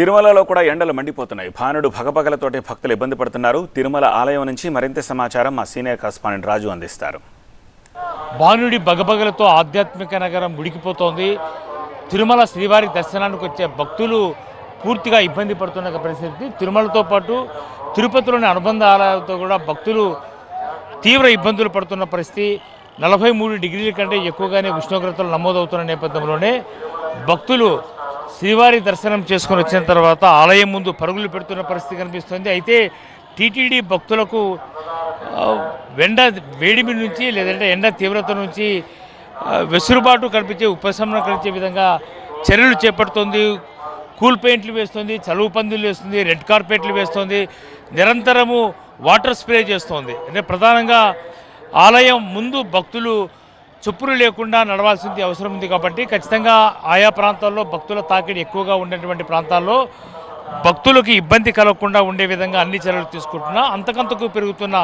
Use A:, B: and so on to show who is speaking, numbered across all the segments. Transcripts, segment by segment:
A: తిరుమలలో కూడా ఎండలు మండిపోతున్నాయి. భానుడు భగభగలతోటి భక్తులు ఇబ్బంది పడుతున్నారు. తిరుమల ఆలయం నుంచి మరింత సమాచారం మా సీనియర్ కరస్పాండెంట్ రాజు అందిస్తారు.
B: భానుడి బగబగలతో ఆధ్యాత్మిక నగరం ఉడికిపోతోంది తిరుమల శ్రీవారి దర్శనానికి వచ్చే భక్తులు పూర్తిగా ఇబ్బంది పడుతున్న పరిస్థితి. తిరుమలతో పాటు తిరుపతిలోని అనుబంధ ఆలయాలతో కూడా భక్తులు తీవ్ర ఇబ్బందులు పడుతున్న పరిస్థితి. నలభై మూడు డిగ్రీల కంటే ఎక్కువగానే ఉష్ణోగ్రతలు నమోదవుతున్న నేపథ్యంలోనే భక్తులు శ్రీవారి దర్శనం చేసుకుని వచ్చిన తర్వాత ఆలయం ముందు పరుగులు పెడుతున్న పరిస్థితి కనిపిస్తుంది. అయితే టీటీడీ భక్తులకు ఎండ వేడిమి నుంచి లేదంటే ఎండ తీవ్రత నుంచి వెసులుబాటు కనిపించే ఉపశమనం కల్పించే విధంగా చర్యలు చేపడుతుంది. కూల్ పెయింట్లు వేస్తుంది చలువు పందులు వేస్తుంది రెడ్ కార్పెట్లు వేస్తుంది. నిరంతరము వాటర్ స్ప్రే చేస్తోంది. అంటే ప్రధానంగా ఆలయం ముందు భక్తులు చొప్పులు లేకుండా నడవాల్సింది అవసరం ఉంది కాబట్టి ఖచ్చితంగా ఆయా ప్రాంతాల్లో భక్తుల తాకిడి ఎక్కువగా ఉండేటువంటి ప్రాంతాల్లో భక్తులకు ఇబ్బంది కలగకుండా ఉండే విధంగా అన్ని చర్యలు తీసుకుంటున్నా. అంతకంతకు పెరుగుతున్న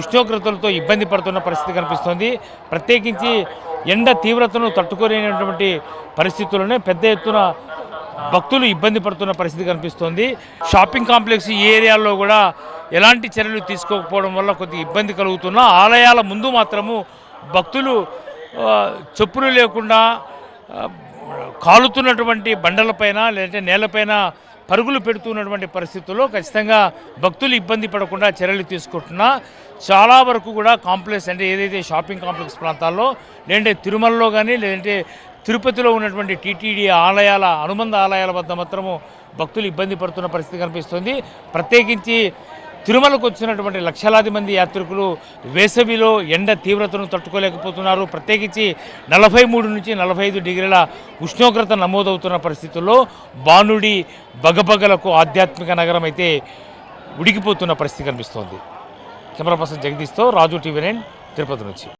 B: ఉష్ణోగ్రతలతో ఇబ్బంది పడుతున్న పరిస్థితి కనిపిస్తోంది. ప్రత్యేకించి ఎండ తీవ్రతను తట్టుకోలేనటువంటి పరిస్థితుల్లోనే పెద్ద ఎత్తున భక్తులు ఇబ్బంది పడుతున్న పరిస్థితి కనిపిస్తోంది. షాపింగ్ కాంప్లెక్స్ ఈ ఏరియాల్లో కూడా ఎలాంటి చర్యలు తీసుకోకపోవడం వల్ల కొద్దిగా ఇబ్బంది కలుగుతున్నా. ఆలయాల ముందు మాత్రము భక్తులు చెప్పులు లేకుండా కాలుతున్నటువంటి బండలపైన లేదంటే నేలపైన పరుగులు పెడుతున్నటువంటి పరిస్థితుల్లో ఖచ్చితంగా భక్తులు ఇబ్బంది పడకుండా చర్యలు తీసుకుంటున్నా. చాలా వరకు కూడా కాంప్లెక్స్ అంటే ఏదైతే షాపింగ్ కాంప్లెక్స్ ప్రాంతాల్లో లేదంటే తిరుమలలో కానీ లేదంటే తిరుపతిలో ఉన్నటువంటి టీటీడీ ఆలయాల అనుబంధ ఆలయాల వద్ద మాత్రము భక్తులు ఇబ్బంది పడుతున్న పరిస్థితి కనిపిస్తుంది. ప్రత్యేకించి తిరుమలకు వచ్చినటువంటి లక్షలాది మంది యాత్రికులు వేసవిలో ఎండ తీవ్రతను తట్టుకోలేకపోతున్నారు. ప్రత్యేకించి నలభై మూడు నుంచి నలభై ఐదు డిగ్రీల ఉష్ణోగ్రత నమోదవుతున్న పరిస్థితుల్లో బాణుడి బగబగలకు ఆధ్యాత్మిక నగరం అయితే ఉడికిపోతున్న పరిస్థితి కనిపిస్తోంది. కెమెరా పర్సన్ జగదీష్తో రాజు టీవీ నైన్ తిరుపతి నుంచి.